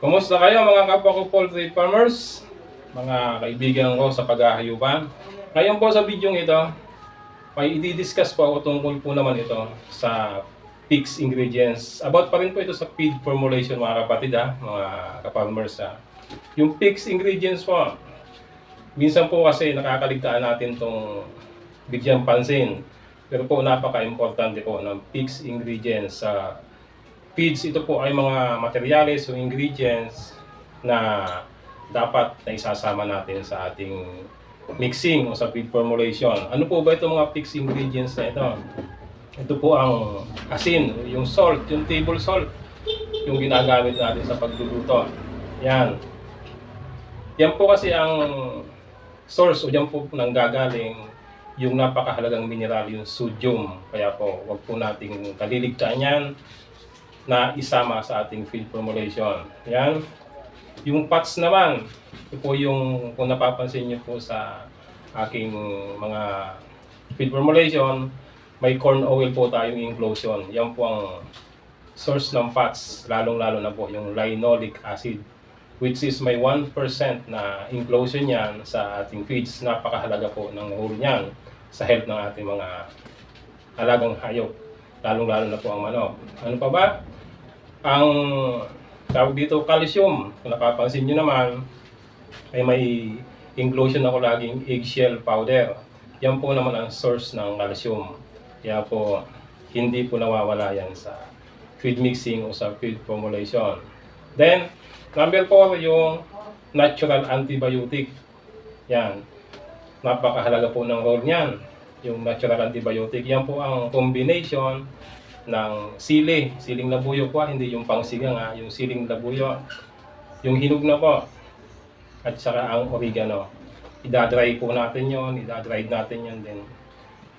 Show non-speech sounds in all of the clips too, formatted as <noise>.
Kumusta kayo mga kapwa ko poultry farmers? Mga kaibigan ko sa paghahayupan. Ngayon po sa video ito, may i-discuss po ako tungkol po naman ito sa fixed ingredients. About pa rin po ito sa feed formulation mga kapatid ha, mga kapalmers ha. Yung fixed ingredients po, minsan po kasi nakakaligtaan natin itong bigyan pansin. Pero po napaka-importante po ng fixed ingredients sa feeds. Ito po ay mga materyales o ingredients na dapat na isasama natin sa ating mixing o sa feed formulation. Ano po ba itong mga fixed ingredients na ito? Ito po ang asin, yung salt, yung table salt, yung ginagamit natin sa pagluluto. Yan. Yan po kasi ang source o dyan po nanggagaling yung napakahalagang mineral, yung sodium. Kaya po, wag po nating kaliligtaan yan na isama sa ating feed formulation. Yan. Yung fats naman, ito po yung kung napapansin niyo po sa aking mga feed formulation, may corn oil po tayong inclusion. Yan po ang source ng fats, lalong-lalo na po yung linoleic acid which is may 1% na inclusion niyan sa ating feeds. Napakahalaga po ng role niyan sa health ng ating mga alagang hayop, lalong-lalo na po ang manok. Ano pa ba? Ang tawag dito calcium, kung napapansin nyo naman, ay may inclusion ako laging eggshell powder. Yan po naman ang source ng calcium. Kaya po, hindi po nawawala yan sa feed mixing o sa feed formulation. Then, number 4, yung natural antibiotic. Yan. Napakahalaga po ng role niyan. Yung natural antibiotic. Yan po ang combination ng sili. Siling labuyo po, hindi yung pangsigang ha. Yung siling labuyo. Yung hinog na po. At saka ang oregano. Idadry po natin yon, idadry natin yon din.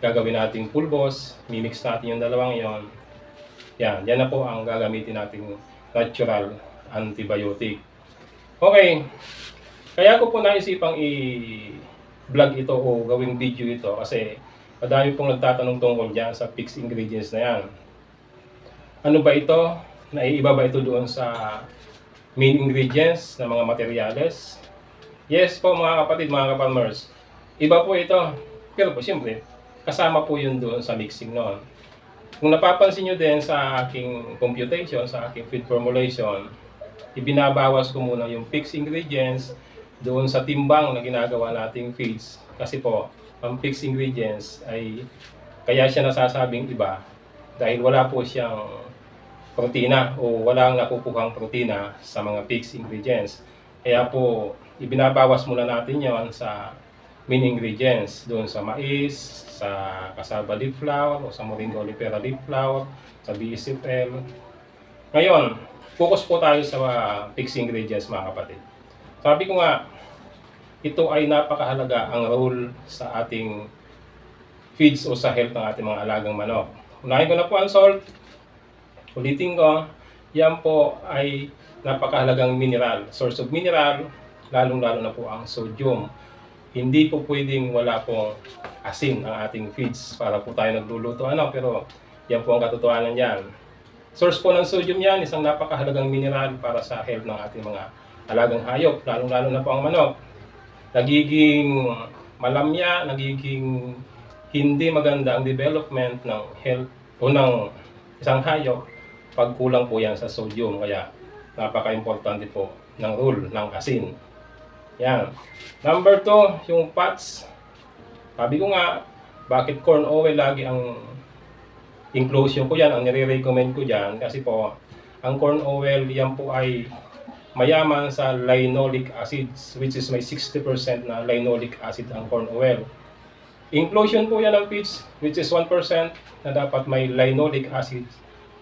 Gagawin nating pulbos, mimix natin yung dalawang yon. Yan, yan na po ang gagamitin nating natural antibiotic. Okay, kaya ko po naisipang i-vlog ito o gawing video ito kasi madami pong nagtatanong tungkol dyan sa fixed ingredients na yan. Ano ba ito? Naiiba ba ito doon sa main ingredients na mga materyales? Yes po mga kapatid, mga kapalmers. Iba po ito. Pero po siyempre, kasama po yun doon sa mixing noon. Kung napapansin nyo din sa aking computation, sa aking feed formulation, ibinabawas ko muna yung fixed ingredients doon sa timbang na ginagawa nating feeds. Kasi po, ang fixed ingredients ay kaya siya nasasabing iba dahil wala po siyang protina o walang nakukuhang protina sa mga fixed ingredients. Kaya po, ibinabawas muna natin yon sa main ingredients doon sa mais, sa cassava leaf flour, o sa moringa oleifera leaf flour, sa BSFL. Ngayon, focus po tayo sa fixed ingredients mga kapatid. Sabi ko nga, ito ay napakahalaga ang role sa ating feeds o sa health ng ating mga alagang manok. Unahin ko na po ang salt. Ulitin ko, yan po ay napakahalagang mineral. Source of mineral, lalong-lalo na po ang sodium. Hindi po pwedeng wala pong asin ang ating feeds para po tayo nagluluto. Ano, pero yan po ang katotohanan yan. Source po ng sodium yan, isang napakahalagang mineral para sa health ng ating mga alagang hayop, lalong-lalo na po ang manok. Nagiging malamya, nagiging hindi maganda ang development ng health o ng isang hayop pag kulang po yan sa sodium. Kaya napaka-importante po ng rule ng asin. Yan. Number two, yung fats. Sabi ko nga, bakit corn oil lagi ang inclusion ko yan, ang nire-recommend ko dyan kasi po, ang corn oil yan po ay mayaman sa linoleic acids which is may 60% na linoleic acid ang corn oil. Inclusion po yan ng feeds which is 1% na dapat may linoleic acid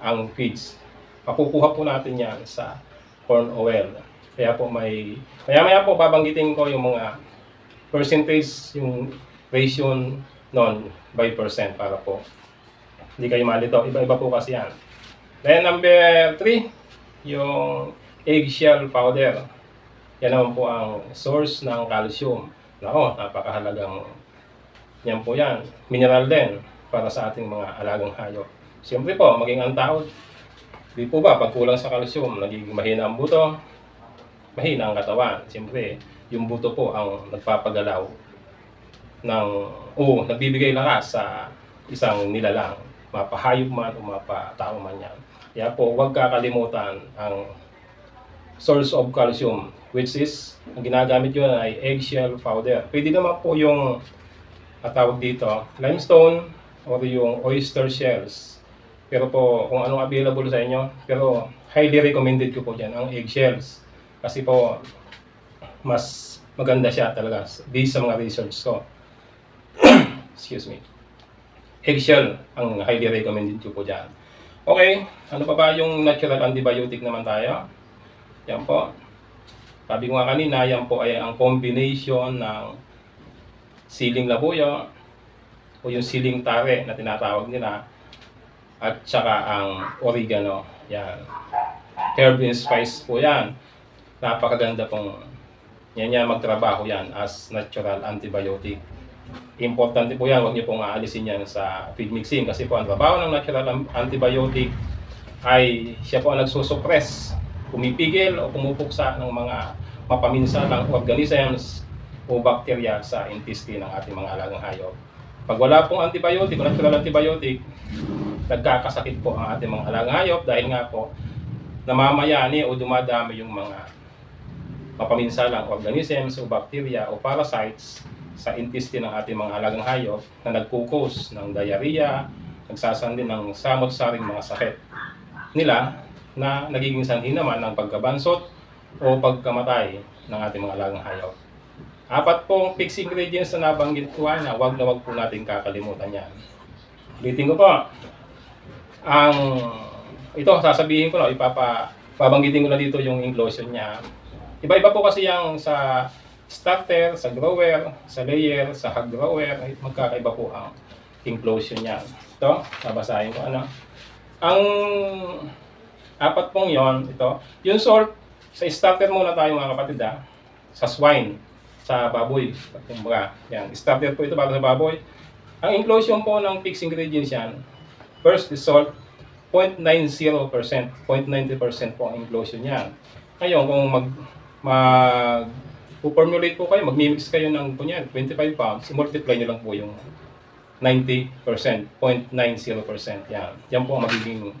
ang feeds. Makukuha po natin yan sa corn oil. Kaya po may, maya maya po babanggitin ko yung mga percentage, yung ratio non by percent para po hindi kayo malito. Iba-iba po kasi yan. Then number 3, yung eggshell powder. Yan naman po ang source ng calcium. Nako, napakahalagang yan po yan. Mineral din para sa ating mga alagang hayop. Siyempre po, maging ang tao, di po ba, pag kulang sa calcium, nagiging mahina ang buto, mahina ang katawan. Siyempre, yung buto po ang nagpapagalaw ng, o nagbibigay lakas sa isang nilalang, mapahayop man o mapatao man yan. Kaya po, huwag kakalimutan ang source of calcium, which is, ang ginagamit yun ay eggshell powder. Pwede naman po yung, tawag dito, limestone or yung oyster shells. Pero po, kung anong available sa inyo, pero highly recommended ko po dyan ang eggshells. Kasi po, mas maganda siya talaga based sa mga research ko. <clears throat> Excuse me. Eggshell ang highly recommended ko po dyan. Okay, ano pa ba yung natural antibiotic naman tayo? Yan po. Sabi ko nga kanina, yan po ay ang combination ng siling labuyo o yung siling tare na tinatawag nila at saka ang oregano. Yan. Herb spice po yan. Napakaganda pong yan yan magtrabaho yan as natural antibiotic. Importante po yan, huwag niyo pong aalisin yan sa feed mixing kasi po ang trabaho ng natural antibiotic ay siya po ang nagsusuppress, pumipigil o pumupuksa ng mga mapaminsalang organisms o bakterya sa intestine ng ating mga alagang hayop. Pag wala pong antibiotic, natural antibiotic, nagkakasakit po ang ating mga alagang hayop dahil nga po namamayani o dumadami yung mga mapaminsalang organisms o bacteria o parasites sa intestine ng ating mga alagang hayop na nagkukos ng diarrhea, nagsasandi ng samot-saring mga sakit nila na nagiging sanhi naman ng pagkabansot o pagkamatay ng ating mga alagang hayop. Apat pong fixed ingredients na nabanggit ko na wag na wag po natin kakalimutan yan. Ulitin ko po, ang ito sasabihin ko na ipapa babanggitin ko na dito yung inclusion niya. Iba-iba po kasi yung sa starter, sa grower, sa layer, sa hog grower, magkakaiba po ang inclusion niya. Ito, babasahin ko ano. Ang apat pong yon ito, yung salt, sa starter muna tayo mga kapatid ha, sa swine, sa baboy. Kumbaga, yan, starter po ito para sa baboy. Ang inclusion po ng fixed ingredients yan, first is salt, 0.90%, 0.90% po ang inclusion niyan. Ngayon, kung mag, mag formulate po kayo, magmimix kayo ng kunyan, 25 pounds, multiply nyo lang po yung 90%, 0.90%. Yan. Yan po ang magiging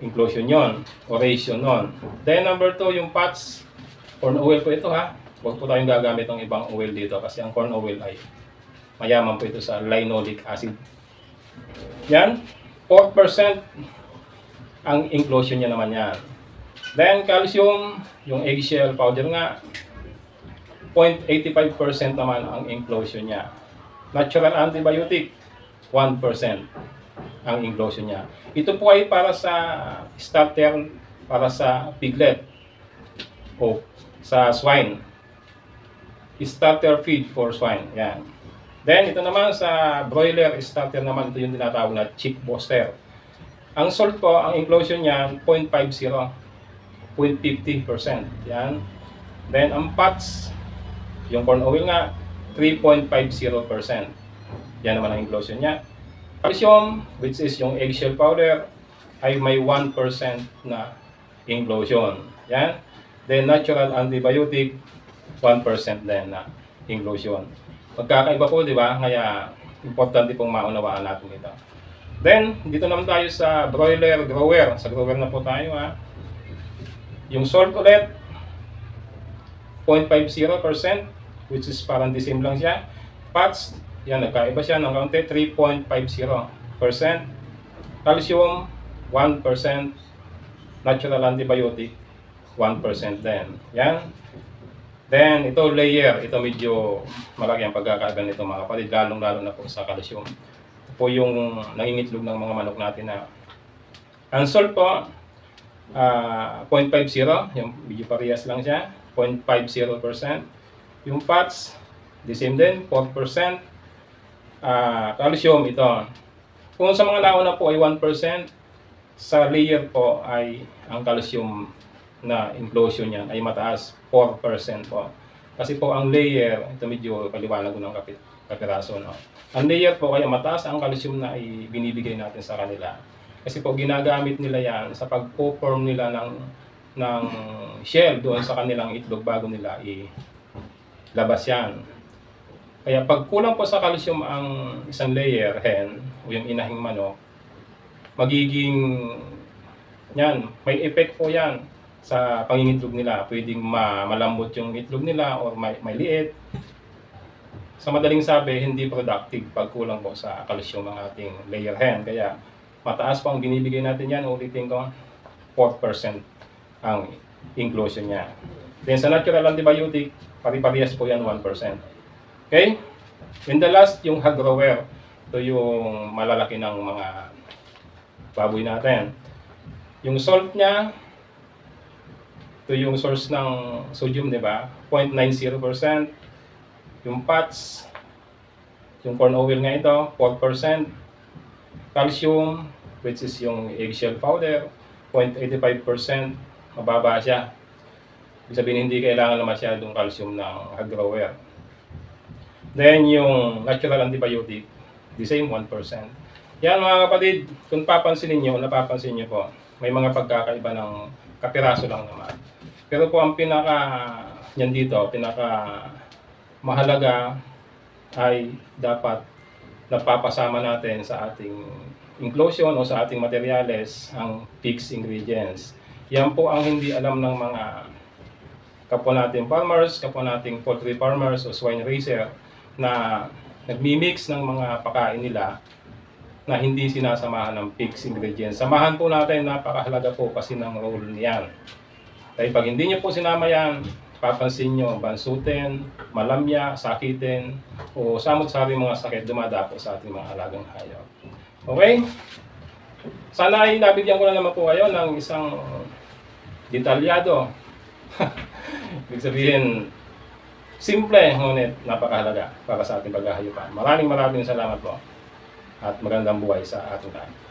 inclusion yon o ratio nun. Then number 2, yung fats, corn oil po ito ha. Huwag po tayong gagamit ng ibang oil dito kasi ang corn oil ay mayaman po ito sa linoleic acid. Yan, 4% ang inclusion niya naman yan. Then calcium, yung eggshell powder nga, 0.85% naman ang inclusion niya. Natural antibiotic, 1% ang inclusion niya. Ito po ay para sa starter, para sa piglet o sa swine. Starter feed for swine. Yan. Then ito naman sa broiler starter naman ito yung tinatawag na chick booster. Ang salt po, ang inclusion niya 0.50, 0.50%. Yan. Then ang fats, yung corn oil nga 3.50%. Yan naman ang inclusion niya. Calcium, which is yung eggshell powder, ay may 1% na inclusion. Yan. Then natural antibiotic, 1% din na inclusion. Magkakaiba po, di ba? Kaya importante pong maunawaan natin ito. Then, dito naman tayo sa broiler grower. Sa grower na po tayo ha. Yung salt ulit, 0.50%, which is parang the same lang siya. Fats, yan, nagkaiba siya ng kaunti, 3.50%. Calcium, 1%. Natural antibiotic, 1% din. Yan. Then, ito layer. Ito medyo malaki ang pagkakaiba nito mga kapatid, lalong-lalo na po sa calcium. Ito po yung nangingitlog ng mga manok natin na ang salt po, ah 0.50, yung medyo parehas lang siya, 0.50%. Yung fats, the same din, 4%. Ah, calcium, ito. Kung sa mga nauna po ay 1%, sa layer po ay ang calcium na inclusion niyan ay mataas, 4% po. Kasi po ang layer, ito medyo paliwanag ko ng kapiraso. No? Ang layer po kaya mataas ang calcium na ibinibigay natin sa kanila. Kasi po ginagamit nila yan sa pag-form nila ng ng shell doon sa kanilang itlog bago nila ilabas yan. Kaya pag kulang po sa calcium ang isang layer hen o yung inahing manok, magiging yan, may effect po yan sa pangingitlog nila. Pwedeng ma malambot yung itlog nila or may, may liit. Sa madaling sabi, hindi productive pag kulang po sa calcium ng ating layer hen. Kaya mataas po ang binibigay natin yan. Ulitin ko, 4% ang inclusion niya. Then sa natural antibiotic, pari-parehas po yan 1%. Okay? And the last, yung hog grower. Ito yung malalaki ng mga baboy natin. Yung salt niya, ito yung source ng sodium, di ba? 0.90%. Yung fats, yung corn oil nga ito, 4%. Calcium, which is yung eggshell powder, 0.85%. Mababa siya. Ibig sabihin, hindi kailangan na masyadong calcium ng hog grower. Then, yung natural antibiotic, the same 1%. Yan mga kapatid, kung papansinin nyo, napapansin nyo po, may mga pagkakaiba ng kapiraso lang naman. Pero po ang pinaka, yan dito, pinaka mahalaga ay dapat napapasama natin sa ating inclusion o sa ating materyales ang fixed ingredients. Yan po ang hindi alam ng mga kapwa nating farmers, kapwa nating poultry farmers o swine raiser na nagmi-mix ng mga pakain nila na hindi sinasamahan ng fixed ingredients. Samahan po natin, napakahalaga po kasi ng role niyan. Dahil pag hindi nyo po sinama yan, papansin nyo, bansutin, malamya, sakitin, o samot-sari mga sakit dumadapo sa ating mga alagang hayop. Okay? Sana ay nabigyan ko na naman po kayo ng isang detalyado. <laughs> Ibig sabihin, simple, ngunit napakahalaga para sa ating paghahayupan. Maraming maraming salamat po at magandang buhay sa ating lahat.